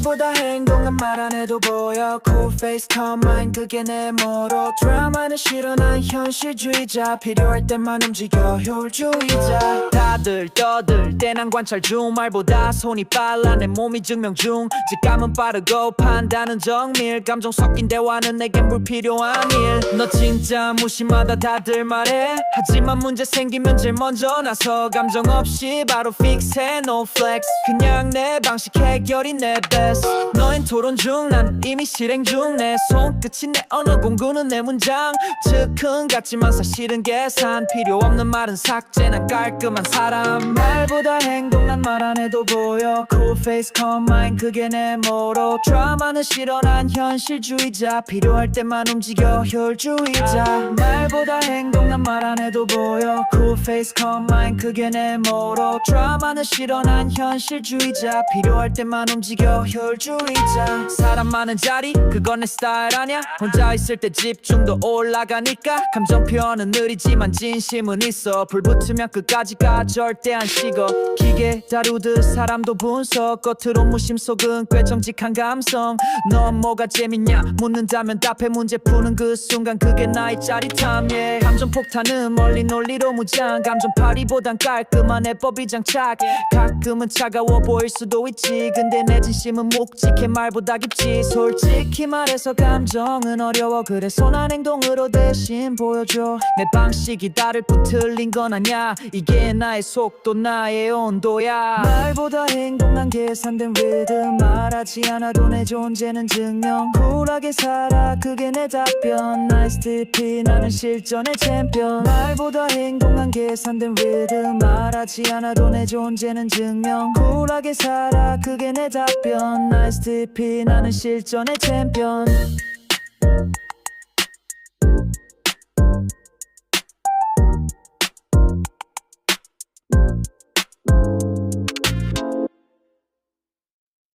말보다 행동은 말 안 해도 보여. Cool face, calm mind 그게 내 모로. 드라마는 싫어 난 현실주의자. 필요할 때만 움직여 효율주의자. 다들 떠들 때난 관찰 중. 말보다 손이 빨라 내 몸이 증명 중. 직감은 빠르고 판단은 정밀. 감정 섞인 대화는 내겐 불필요한 일 너 진짜 무심하다 다들 말해. 하지만 문제 생기면 제일 먼저 나서. 감정 없이 바로 픽스해 no flex. 그냥 내 방식 해결이 내 best 너흰 토론 중 난 이미 실행 중. 내 손끝이 내 언어 공구는 내 문장. 즉흥 같지만 사실은 계산. 필요 없는 말은 삭제 난 깔끔한 사람. 말보다 행동 난 말 안 해도 보여. Cool face calm mind 그게 내 모로 드라마는 싫어 난 현실주의자. 필요할 때만 움직여 효율주의자. 말보다 행동 난 말 안 해도 보여. Cool face calm mind 그게 내 모로 드라마는 싫어 난 현실주의자. 필요할 때만 움직여 효율주의자 사람 많은 자리 그건 내 스타일 아냐 혼자 있을 때 집중도 올라가니까. 감정 표현은 느리지만 진심은 있어. 불 붙으면 끝까지 가 절대 안 식어. 기계 다루듯 사람도 분석. 겉으로 무심 속은 꽤 정직한 감성. 넌 뭐가 재밌냐? 묻는다면 답해 문제 푸는 그 순간 그게 나의 짜릿함 yeah. 감정 폭탄은 멀리 논리로 무장. 감정 파리보단 깔끔한 해법이 장착. 가끔은 차가워 보일 수도 있지. 근데 내 진심은 묵직해 말보다 깊지. 솔직히 말해서 감정은 어려워. 그래서 난 행동으로 대신 보여줘. 내 방식이 다를 뿐 틀린 건 아냐 이게 나의 속도 나의 온도야. 말보다 행동 난 계산된 리듬 말하지 않아도 내 존재는 증명. 쿨하게 살아 그게 내 답변. Nice TP 나는 실전의 챔피언. 말보다 행동 난 계산된 리듬 말하지 않아도 내 존재는 증명. 쿨하게 살아 그게 내 답변 Nice TP 나는 실전의 챔피언